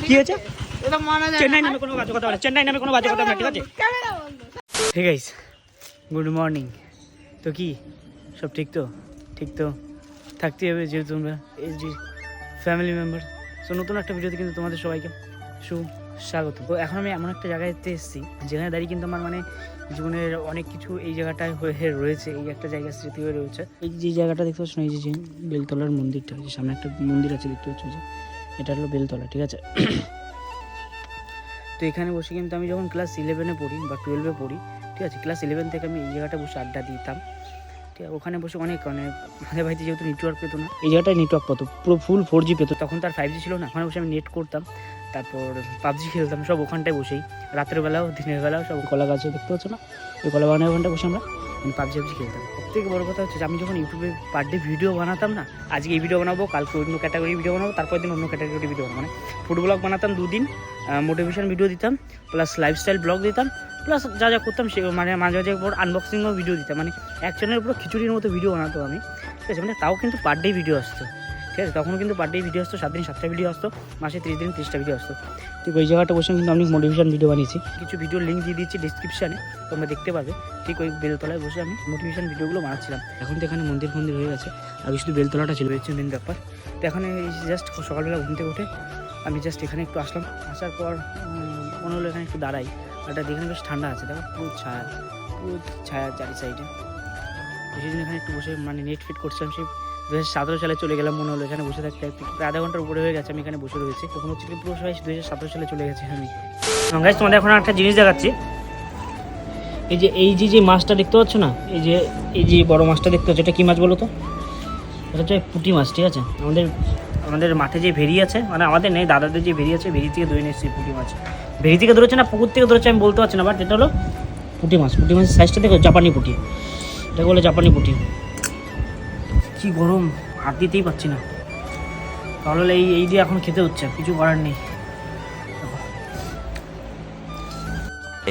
কি হয়েছে? এটা যায় চেন্নাই নামে কোনো বাজে কথা বলে চেন্নাই নামে কোনো বাজে কথা বলে ঠিক আছে? ঠিক আছে গুড মর্নিং তো কি? সব ঠিক তো? ঠিক তো? থাকতে হবে যেহেতু তোমরা যে ফ্যামিলি মেম্বার সো নতুন একটা ভিডিওতে কিন্তু তোমাদের সবাইকে সু স্বাগত তো এখন আমি এমন একটা জায়গাতে এসেছি যেখানে দাঁড়িয়ে কিন্তু আমার মানে জীবনের অনেক কিছু এই জায়গাটায় হয়ে রয়েছে এই একটা জায়গা স্মৃতি হয়ে রয়েছে। এই যে জায়গাটা দেখতে পাচ্ছ এই যে যে বেলতলার মন্দিরটা যে সামনে একটা মন্দির আছে দেখতে পাচ্ছ যে। এটা হলো বেলতলা ঠিক আছে? তো এখানে বসে কিন্তু আমি যখন ক্লাস ইলেভেনে পড়ি বা টুয়েলভে পড়ি ঠিক আছে ক্লাস ইলেভেন থেকে আমি এই জায়গাটা বসে আড্ডা দিতাম। ঠিক আছে ওখানে বসে অনেক মানে আমাদের বাড়িতে যেহেতু নেটওয়ার্ক পেতো না এই জায়গাটায় নেটওয়ার্ক পেতো পুরো ফুল ফোর জি পেতো। তখন তার ফাইভ জি ছিল না ওখানে বসে আমি নেট করতাম তারপর পাবজি খেলতাম সব ওখানটায় বসেই। রাতের বেলাও দিনের বেলাও সব কলা গাছে দেখতে পাচ্ছ না? ওই কলা বাগানের ওখানটায় বসে আমরা পাবজি পাবজি খেলতাম। সব থেকে বড় কথা হচ্ছে আমি যখন ইউটিউবে পার ডে ভিডিও বানাতাম না, আজকে এই ভিডিও বানাবো, কালকে অন্য ক্যাটাগরি ভিডিও বানাবো তারপর দিন অন্য ক্যাটাগরি ভিডিও বানাবো। মানে ফুড ব্লগ বানাতাম দুদিন মোটিভেশন ভিডিও দিতাম প্লাস লাইফস্টাইল ব্লগ দিতাম প্লাস যা যা করতাম সে মানে মাঝে মাঝে পর আনবক্সিংও ভিডিও দিতাম। মানে এক চ্যানেলের উপর খিচুড়ির মতো ভিডিও বানাতো আমি। ঠিক আছে? মানে তাও কিন্তু পার ডে ভিডিও আসতো। ঠিক আছে? তখন কিন্তু পার ডে ভিডিও আসতো সাত দিন সাতটা ভিডিও আসতো মাসে ত্রিশ দিন ত্রিশটা ভিডিও আসতো। ঠিক ওই জায়গাটা বসে কিন্তু আমি মোটিভেশন ভিডিও বানিয়েছি। কিছু ভিডিও লিঙ্ক দিয়ে দিচ্ছি ডিসক্রিপশানে তোমরা দেখতে পাবে। ঠিক ওই বেলতলায় বসে আমি মোটিভেশন ভিডিওগুলো বানাচ্ছিলাম। এখন তো এখানে মন্দির ফন্দির হয়ে গেছে আগে শুধু বেলতলাটা ছিল। হচ্ছে মেন ব্যাপার। তো এখন জাস্ট সকালবেলা ঘুম থেকে উঠে আমি জাস্ট এখানে একটু আসলাম। আসার পর মনে হলো এখানে একটু দাঁড়াই। আর এটা দেখে বেশ ঠান্ডা আছে দেখো পুরো ছায়া পুরো ছায়া চারি সাইডে সেই জন্য এখানে একটু বসে মানে নেট ফিট করছিলাম সেই দু হাজার সতেরো সালে চলে গেলাম, মনে হলো এখানে বসে থাকতে প্রায় আধা ঘণ্টার উপরে হয়ে গেছে, আমি এখানে বসে রয়েছি। তখন হচ্ছে কি পুরো সবাই দু হাজার সতেরো সালে চলে গেছে আমি। গাছ তোমাদের এখন একটা জিনিস দেখাচ্ছি। এই যে এই যে যে মাছটা দেখতে পাচ্ছ না? এই যে এই যে বড় মাছটা দেখতে পাচ্ছ, এটা কি মাছ বলো তো? এটা হচ্ছে পুঁটি মাছ, ঠিক আছে? আমাদের আমাদের মাঠে যে ভেরি আছে মানে আমাদের নেই, দাদাদের যে ভেরি আছে ভেরি থেকে ধরে নিয়ে এসেছি পুঁটি মাছ। ভেরি থেকে ধরেছে না, পুকুর থেকে ধরেছে, আমি বলতে পারছি না বাট এটা হলো পুঁটি মাছ। পুঁটি মাছের সাইজটা দেখো, জাপানি পুঁটি। এটাকে বলে জাপানি পুঁটি। কি গরম হাত দিতেই পাচ্ছি না। তাহলে এই এই দিয়ে এখন খেতে হচ্ছে কিছু করার নেই।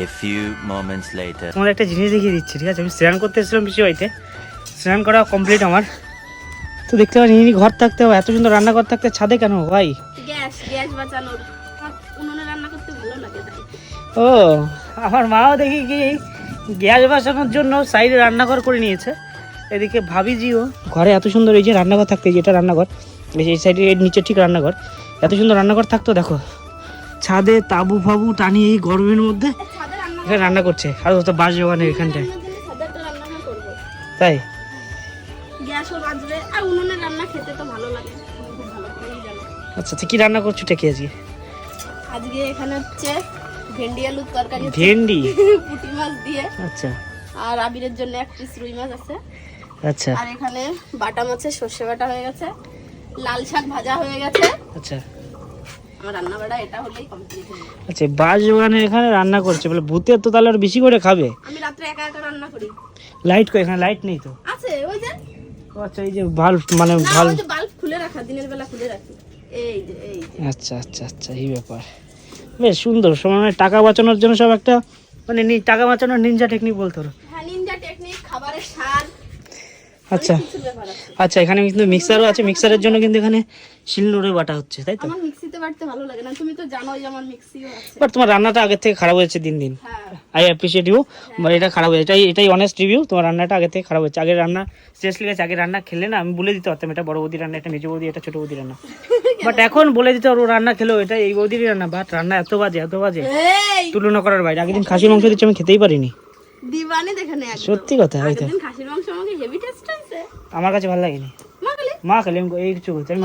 A few moments later. তোমাদের একটা জিনিস দেখিয়ে দিচ্ছি ঠিক আছে? আমি স্নান করতে এসেছিলাম পিসি বাড়িতে। স্নান করা কমপ্লিট আমার। তো দেখতে পাচ্ছি ইনি ঘর থাকতে হবে এত সুন্দর রান্নাঘর থাকতে ছাদে কেন ভাই? গ্যাস গ্যাস বাঁচানোর উনুনে রান্না করতে ভালো লাগে তাই। ও আমার মাও দেখি কি গ্যাস বাঁচানোর জন্য সাইডে রান্নাঘর করে নিয়েছে। এদিকে ভাবি ভাবিজিও ঘরে এত সুন্দর এই যে রান্নাঘর থাকতে যেটা রান্নাঘর এই যে এই সাইডে এর নিচে ঠিক রান্নাঘর। এত সুন্দর রান্নাঘর থাকতো দেখো। ছাদে তাবু ফাবু টানিয়ে এই গরমের মধ্যে ছাদে রান্না এখানে রান্না করছে। আর তো বাস জোগানে এখানটায়। ছাদে একটা রান্না করব তাই গ্যাসও আর উনুনে রান্না খেতে তো ভালো লাগে। তুমি খুব ভালো করেই জানো আচ্ছা তো কি রান্না করছ এটা কি আজকে? আজকে এখানে হচ্ছে ভেন্ডি আলুর তরকারি ভেন্ডি? পুঁটি মাছ দিয়ে। আচ্ছা। আর আবিরের জন্য এক পিস রুই মাছ আছে। আচ্ছা। আর এখানে বাটা মাছের সর্ষে বাটা হয়ে গেছে লাল শাক ভাজা হয়ে গেছে। আচ্ছা। আমার রান্না বাড়া এটা হলেই কমপ্লিট হয়ে যাবে। আচ্ছা বাস জোগানের এখানে রান্না করছে বলে তো তাহলে আর বেশি করে খাবে? আমি রাত্রে একা একা রান্না করি। লাইট কো এখানে লাইট নেই তো। আছে ওই যে। ও আচ্ছা এই যে মানে বাল্ব খুলে রাখা দিনের বেলা খুলে রাখি। এই যে এই আচ্ছা আচ্ছা আচ্ছা এই ব্যাপার। বেশ সুন্দর সময় মানে টাকা বাঁচানোর জন্য সব একটা মানে টাকা বাঁচানোর নিনজা টেকনিক বলতো হ্যাঁ নিনজা টেকনিক খাবারের স্বাদ আচ্ছা। আচ্ছা এখানে কিন্তু মিক্সারও আছে। মিক্সারের জন্য কিন্তু এখানে শিলনোড়ে বাটা হচ্ছে তাই তো? আমার মিক্সিতে বাটতে ভালো লাগে না। তুমি তো জানোই আমার মিক্সিও আছে। বাট তোমার রান্নাটা আগের থেকে খারাপ হয়েছে দিন দিন। হ্যাঁ। আই অ্যাপ্রিসিয়েট ইউ মানে এটা খারাপ হয়েছে। এটাই এটাই অনেস্ট রিভিউ তোমার রান্নাটা আগে থেকে খারাপ হয়েছে। আগের রান্না সিরিয়াসলি গেছে আগে রান্না খেলে না আমি বলে দিতে পারতাম এটা বড় বৌদি রান্না এটা মেজো বৌদি এটা ছোট বৌদি রান্না। বাট এখন বলে দিতে পারব রান্না খেলো এটা এই বৌদিরই রান্না। বাট রান্না এত বাজে এত বাজে। তুলনা করার বাইরে। আগের দিন খাসির মাংস দিচ্ছে আমি খেতেই পারিনি। দিবানি দেখে সত্যি কথা খাসির মাংস আমাকে হেভি টেস্ট আমার কাছে ভালো লাগেনি। মা খালি? মা খেলে আমি এই কিছু বলছি। আমি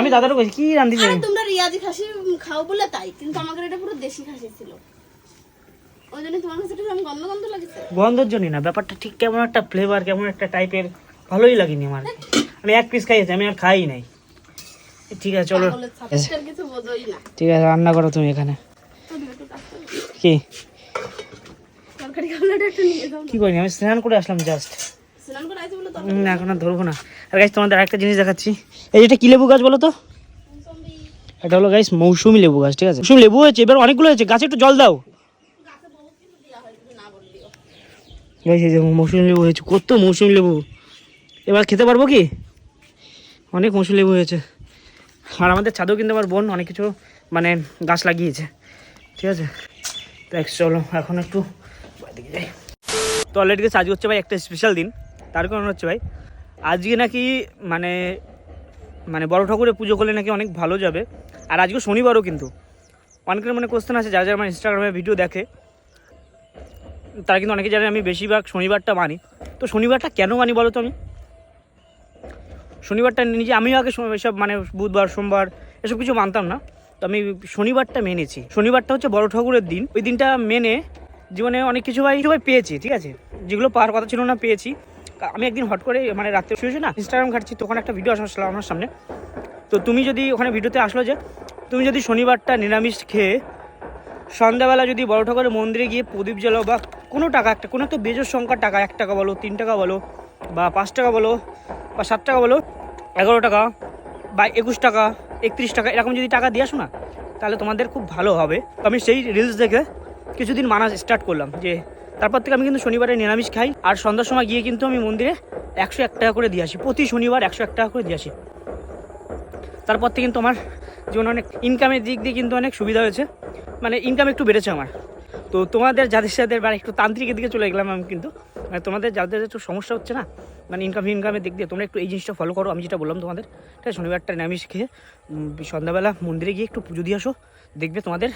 আমি দাদারও বলছি কি রান্ধিছি আরে তোমরা রিয়াজি খাসি খাও বলে তাই কিন্তু আমাদের এটা পুরো দেশি খাসি ছিল। ওই জন্য তোমার কাছে আমি গন্ধ গন্ধ লাগছে। গন্ধের জন্যই না ব্যাপারটা ঠিক কেমন একটা ফ্লেভার কেমন একটা টাইপের ভালোই লাগেনি আমার। আমি এক পিস খাইয়েছি আমি আর খাই নাই। ঠিক আছে চলো। কিছু বোঝোই না। ঠিক আছে রান্না করো তুমি এখানে। কি? কি করিনি আমি স্নান করে আসলাম জাস্ট তো এখন আর ধরবো না। আর গাছ তোমাদের আরেকটা জিনিস দেখাচ্ছি। এই যেটা কি লেবু গাছ বলো তো? এটা হলো গাইস মৌসুমি লেবু গাছ ঠিক আছে? মৌসুমি লেবু হয়েছে এবার অনেকগুলো হয়েছে। গাছে একটু জল দাও। এই যে মৌসুমি লেবু হয়েছে কত মৌসুমি লেবু। এবার খেতে পারব কি? অনেক মৌসুমি লেবু হয়েছে। আর আমাদের ছাদেও কিন্তু আমার বোন অনেক কিছু মানে গাছ লাগিয়েছে। ঠিক আছে? দেখ চলো এখন একটু যাই। তো অলরেডি আজকে হচ্ছে ভাই একটা স্পেশাল দিন। তার কারণ হচ্ছে ভাই, আজকে নাকি মানে মানে বড় ঠাকুরের পুজো করলে নাকি অনেক ভালো যাবে। আর আজকে শনিবারও কিন্তু। অনেকের মানে কোশ্চেন আছে, যারা যারা আমার ইনস্টাগ্রামে ভিডিও দেখে, তারা কিন্তু অনেকে জানে আমি বেশিরভাগ শনিবারটা মানি। তো শনিবারটা কেন মানি বলো তো আমি? শনিবারটা নিজে আমিও আগে সব- এসব মানে বুধবার, সোমবার এসব কিছু মানতাম না। তো আমি শনিবারটা মেনেছি। শনিবারটা হচ্ছে বড় ঠাকুরের দিন। ওই দিনটা মেনে জীবনে অনেক কিছু ভাই পেয়েছি, ঠিক আছে? যেগুলো পাওয়ার কথা ছিল না, পেয়েছি। আমি একদিন হট করে মানে রাত্রে শুয়েছি না ইনস্টাগ্রাম ঘাটছি, তখন একটা ভিডিও আসলো আমার সামনে। তো তুমি যদি ওখানে ভিডিওতে আসলো যে, তুমি যদি শনিবারটা নিরামিষ খেয়ে সন্ধ্যাবেলা যদি বড় ঠাকুরের মন্দিরে গিয়ে প্রদীপ জ্বালাও বা কোনো টাকা, একটা কোনো একটা বেজোর সংখ্যার টাকা, এক টাকা বলো, তিন টাকা বলো, বা পাঁচ টাকা বলো, বা সাত টাকা বলো, এগারো টাকা, বা একুশ টাকা, একত্রিশ টাকা, এরকম যদি টাকা দিয়ে আসো না, তাহলে তোমাদের খুব ভালো হবে। তো আমি সেই রিলস দেখে কিছুদিন মানা স্টার্ট করলাম যে তারপর থেকে আমি কিন্তু শনিবারে নিরামিষ খাই। আর সন্ধ্যার সময় গিয়ে কিন্তু আমি মন্দিরে একশো এক টাকা করে দিয়ে আসি। প্রতি শনিবার একশো এক টাকা করে দিয়ে আসি। তারপর থেকে কিন্তু আমার জীবনে অনেক ইনকামের দিক দিয়ে কিন্তু অনেক সুবিধা হয়েছে। মানে ইনকাম একটু বেড়েছে আমার। তো তোমাদের যাদের সাথে বা একটু তান্ত্রিকের দিকে চলে গেলাম আমি কিন্তু মানে তোমাদের যাদের একটু সমস্যা হচ্ছে না মানে ইনকাম ইনকামের দিক দিয়ে তোমরা একটু এই জিনিসটা ফলো করো, আমি যেটা বললাম তোমাদের, ঠিক আছে? শনিবারটা নিরামিষ খেয়ে সন্ধ্যাবেলা মন্দিরে গিয়ে একটু পুজো দিয়ে আসো। দেখবে তোমাদের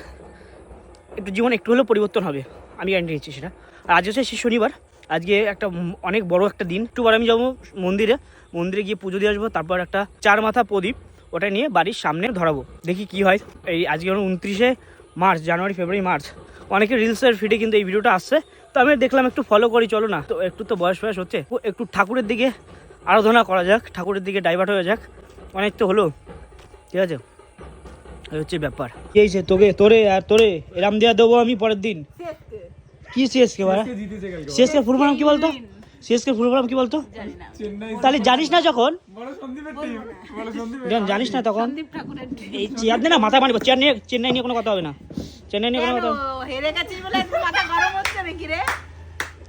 একটু জীবন একটু হলেও পরিবর্তন হবে। আমি গ্যারান্টি নিচ্ছি সেটা। আজ হচ্ছে সেই শনিবার। আজকে একটা অনেক বড় একটা দিন। একটুবার আমি যাব মন্দিরে। মন্দিরে গিয়ে পুজো দিয়ে আসব, তারপর একটা চার মাথা প্রদীপ ওটা নিয়ে বাড়ির সামনে ধরাবো। দেখি কি হয়। এই আজকে হলো উনত্রিশে মার্চ, জানুয়ারি, ফেব্রুয়ারি, মার্চ। অনেকে রিলসের ফিডে কিন্তু এই ভিডিওটা আসছে। তো আমি দেখলাম একটু ফলো করি, চলো না। তো একটু তো বয়স বয়স হচ্ছে। একটু ঠাকুরের দিকে আরাধনা করা যাক, ঠাকুরের দিকে ডাইভার্ট হয়ে যাক। অনেক তো হলো। ঠিক আছে? এই হচ্ছে ব্যাপার। কি হয়েছে তোকে, তোরে আর তোরে, এরাম দেওয়া দেবো আমি পরের দিন। কি সিএসকে বাড়া সিএসকে ফুল ফর্ম কি বলতো? সিএসকে ফুল ফর্ম কি বলতো? তাহলে জানিস না যখন? জানিস না তখন? এই চেয়ার দিয়ে না মাথায় মারিব। চেয়ার নিয়ে চেন্নাই নিয়ে কোনো কথা হবে না। চেন্নাই নিয়ে কোনো কথা হবে না। হেরে গেছিস বলে মাথা গরম হচ্ছে নাকি রে?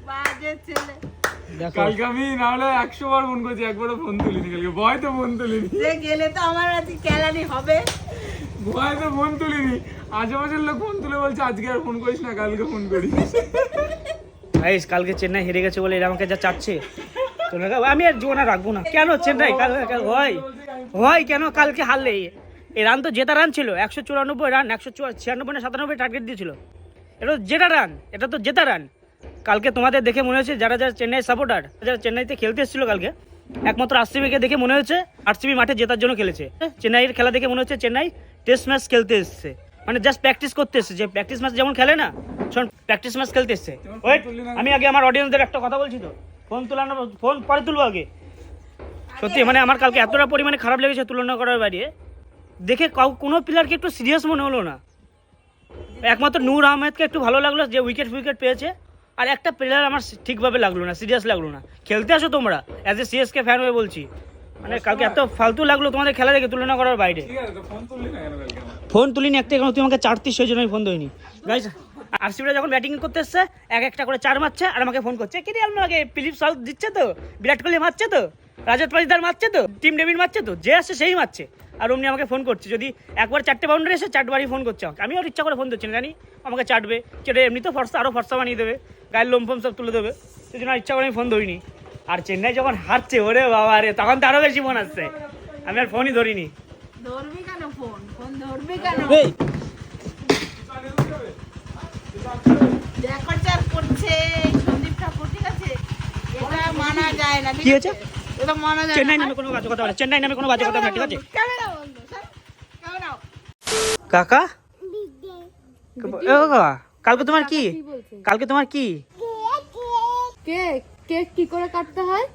বাজে ছেলে। কালকে আমি না হলে একশো বার ফোন করেছি একবারও ফোন তুলিনি কালকে। ভয় তো ফোন তুলিনি। গেলে তো আমার আজকে কেলানি হবে। ফোন তুলিনি। আশেপাশের লোক ফোন তুলে বলছে, আজকে আর ফোন করিস না, কালকে ফোন করিস। কালকে চেন্নাই হেরে গেছে বলে এরা আমাকে যা চাচ্ছে। আমি আর জীবনে রাখব না। কেন চেন্নাই? হয়। কেন কালকে হারলে? এই রান তো জেতা রান ছিল। একশো চুরানব্বই রান একশো ছিয়ানব্বই না সাতানব্বই টার্গেট দিয়েছিল। এটা তো জেতা রান এটা তো জেতা রান কালকে তোমাদের দেখে মনে হচ্ছে যারা যারা চেন্নাই সাপোর্টার যারা চেন্নাইতে খেলতে এসেছিল কালকে, একমাত্র আরসিবিকে দেখে মনে হচ্ছে আরসিবি মাঠে জেতার জন্য খেলেছে। চেন্নাইয়ের খেলা দেখে মনে হচ্ছে, চেন্নাই টেস্ট ম্যাচ খেলতে এসছে। মানে জাস্ট প্র্যাকটিস করতে এসছে। যে প্র্যাকটিস ম্যাচ যেমন খেলে না, শোন প্র্যাকটিস ম্যাচ খেলতে এসছে। আমি আগে আমার অডিয়েন্সদের একটা কথা বলছি তো। ফোন তুলানো ফোন পরে তুলবো আগে। সত্যি মানে আমার কালকে এতটা পরিমাণে খারাপ লেগেছে তুলনা করার বাইরে। দেখে কাউ, কোনো প্লেয়ারকে একটু সিরিয়াস মনে হলো না। একমাত্র নূর আহমেদকে একটু ভালো লাগল যে উইকেট উইকেট পেয়েছে। আর একটা প্লেয়ার আমার ঠিকভাবে লাগল না সিরিয়াস লাগল না। খেলতে আসো তোমরা অ্যাজ এ সিএসকে ফ্যান হয়ে বলছি। মানে কালকে এত ফালতু লাগল তোমাদের খেলা দেখে তুলনা করার বাইরে। ফোন তুলিনি একটা কারণ তুই আমাকে চারতিস সেই জন্য আমি ফোন ধরিনি। গাইজ আরসিবিরা যখন ব্যাটিং করতে এসছে এক একটা করে চার মারছে আর আমাকে ফোন করছে। কি রে আমাকে ফিলিপ সাউথ দিচ্ছে তো? বিরাট কোহলি মারছে তো? রাজত পাজিদার মারছে তো? টিম ডেভিড মারছে তো? যে আসছে সেই মারছে। আর অমনি আমাকে ফোন করছে যদি একবার চারটে বাউন্ডারি এসে চারবারই ফোন করছে আমাকে। আমি আর ইচ্ছা করে ফোন দিচ্ছি না জানি? আমাকে চাটবে। চেটে এমনি তো ফর্সা আরও ফর্সা বানিয়ে দেবে। গায়ের লোম ফোম সব তুলে দেবে। সেই জন্য ইচ্ছা করে আমি ফোন ধরিনি। আর চেন্নাই যখন হারছে ওরে বাবা রে তখন তো আরও বেশি ফোন আসছে। আমি আর ফোনই ধরিনি। ধরবি কেন ফোন ফোন ধরবি কেন? করছে সন্দীপ ঠাকুর ঠিক আছে? এটা মানা যায় না ঠিক কি আছে? হয়েছে? এটা মানা যায় চেন্নাই নামে কোনো বাজে কথা বলে চেন্নাই নামে কোনো বাজে কথা বলে ঠিক আছে? কাকা, কালকে তোমার কি? কালকে তোমার কি? কেক। কেক কি করে কাটতে হয়?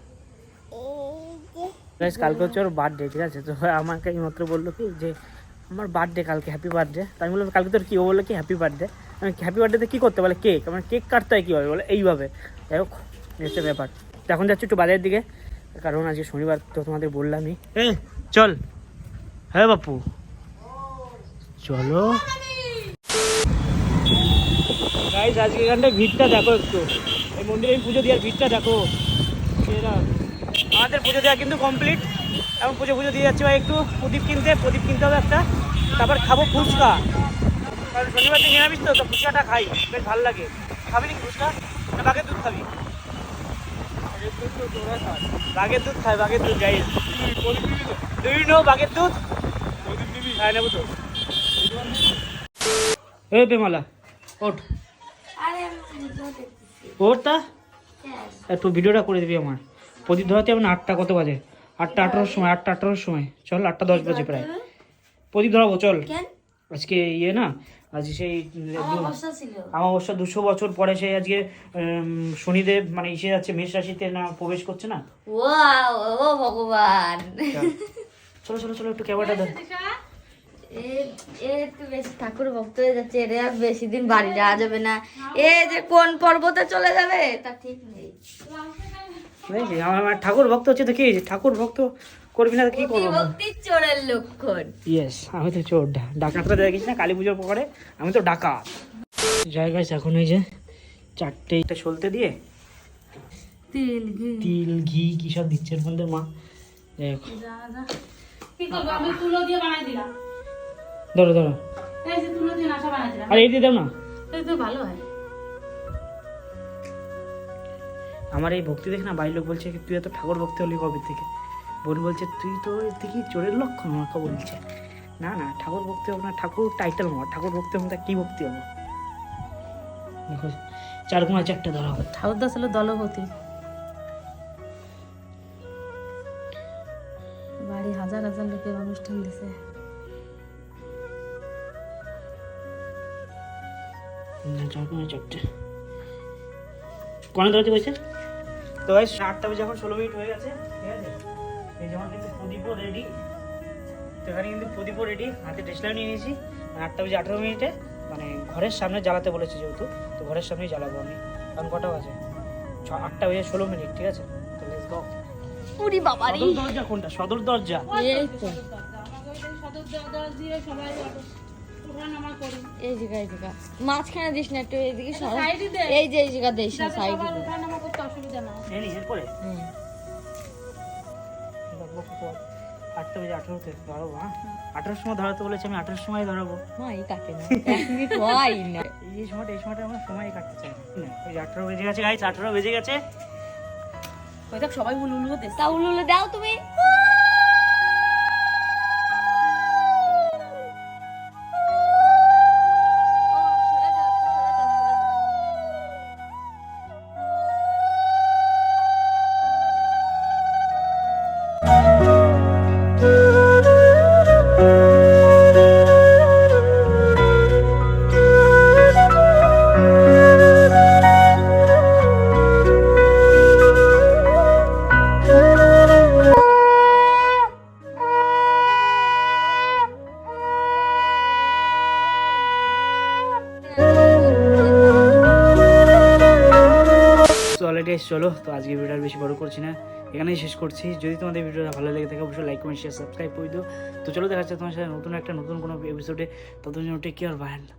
Guys, কালকে হচ্ছে ওর বার্থডে ঠিক আছে? তো আমাকে মাত্র বলল কি যে আমার বার্থডে কালকে হ্যাপি বার্থডে তো আমি বললাম কালকে তোর কি? ও বলল কি হ্যাপি বার্থডে আমি হ্যাপি বার্থডেতে কী করতে বলে? কেক আমার কেক কাটতে হয় কীভাবে? বলে এইভাবে। যাই হোক এই ব্যাপার। তো এখন যাচ্ছি একটু বাজারের দিকে। কারণ আজকে শনিবার তো তোমাদের বললামই। এ চল। হ্যাঁ বাপু। চলো। গাইজ আজকে এখানটায় ভিড়টা দেখো একটু। মন্দিরে আমি পুজো দেওয়ার ভিড়টা দেখো। এরা আমাদের পুজো দেওয়া কিন্তু কমপ্লিট এখন পুজো পুজো দিয়ে যাচ্ছে ভাই একটু। প্রদীপ কিনতে প্রদীপ কিনতে হবে একটা। তারপর খাব ফুচকা। কারণ শনিবার দিন নিরামিষ তো ফুচকাটা খাই। বেশ ভালো লাগে। খাবি নাকি ফুচকা? বাঘের দুধ খাবি? বাঘের দুধ খাই, বাঘের দুধ যাই দুই নো বাঘের দুধ। হ্যাঁ নেব তো। এ বেমালা, ওঠ। আরে ওঠ তা হ্যাঁ। একটু ভিডিওটা করে দিবি আমার। প্রদীপ ধরাতে হবে না আটটা কত বাজে? আটটা আঠারোর সময় আটটা আঠারোর সময়। চল আটটা দশ বাজে প্রায়। প্রদীপ ধরাবো চল। আজকে ইয়ে না আজ সেই আমার বর্ষা ছিল। অমাবস্যা দুশো বছর পরে সেই আজকে শনিদেব মানে ইসে যাচ্ছে মেষ রাশিতে না প্রবেশ করছে না? ও ভগবান। চলো। চলো চলো একটু ক্যামেরাটা ধর। ঠাকুর ভক্ত হয়ে যাচ্ছে এর আর বেশি দিন বাড়ি যাওয়া যাবে না। এ যে কোন পর্বতে চলে যাবে তা ঠিক নেই। আমার আমার ঠাকুর ভক্ত হচ্ছে তো কি? ঠাকুর ভক্ত করবি না কি করব? ভক্তির চোরের লক্ষণ। ইয়েস আমি তো চোর ডাকাতরা দেখিস না কালী পুজোর পরে আমি তো ডাকাত। জায়গায় এখন এই যে চারটে এটা সলতে দিয়ে তিল ঘি। তিল ঘি কি সব দিচ্ছে মধ্যে মা? দেখো কি করব? আমি তুলো দিয়ে বানাই দিলাম। ধরো ধরো। আর এই দিয়ে দাও না। ভালো হয়। আমার এই ভক্তি দেখে না বাড়ির লোক বলছে কি তুই এত ঠাকুর ভক্তি হলি কবে থেকে? বোন বলছে তুই তো এর থেকে চোরের লক্ষণ আমাকে বলছে। না না ঠাকুর ভক্তি হবে না ঠাকুর টাইটেল আমার ঠাকুর ভক্তি হবে না কি ভক্তি হবে? দেখো চার কোনা চারটে ধরা হবে। ঠাকুর দাস হলো দলপতি। বাড়ি হাজার হাজার লোকের অনুষ্ঠান দিছে। চারটে কোনে ধরতে কইছে তো ভাই আটটা বাজে এখন ষোলো মিনিট হয়ে গেছে ঠিক আছে? এই যেমন কিন্তু প্রদীপও রেডি তো এখানে কিন্তু প্রদীপও রেডি হাতে টেসলাও নিয়ে নিয়েছি। আর আটটা বাজে আঠেরো মিনিটে মানে ঘরের সামনে জ্বালাতে বলেছে যেহেতু তো ঘরের সামনেই জ্বালাবো আমি। কারণ কটা বাজে? ছ আটটা বাজে ষোলো মিনিট ঠিক আছে? তো লেটস গো উরি বাবারি। সদর দরজা কোনটা? সদর দরজা। এই তো। সদর দরজা দিয়ে সবাই এই জায়গা এই জায়গা মাঝখানে দিস না একটু এইদিকে দে। এই যে এই জায়গা দিস না সাইডে অসুবিধা না হয়। এরপরে। আটটা বাজে আঠেরোতে ধরাবো হ্যাঁ? আঠেরোর সময় ধরাতে বলেছে আমি আঠেরোর সময় ধরাবো। এই কাটে না? এক মিনিট না। এই সময়টা এই সময়টা আমরা সময় কাটতে চাই না। আঠেরো বেজে গেছে গাইস আঠেরো বেজে গেছে। ওই দেখ সবাই উলুলে দাও তুমি। চলো তো আজকে ভিডিওটা বেশি বড় করছি না। এখানেই শেষ করছি। যদি তোমাদের ভিডিওটা ভালো লেগে থাকে, অবশ্যই লাইক কমেন্ট শেয়ার সাবস্ক্রাইব করে দিও। তো চলো, দেখা যাচ্ছে তোমার সাথে নতুন একটা, নতুন কোনো এপিসোডে ততদিন টেক কেয়ার ইউ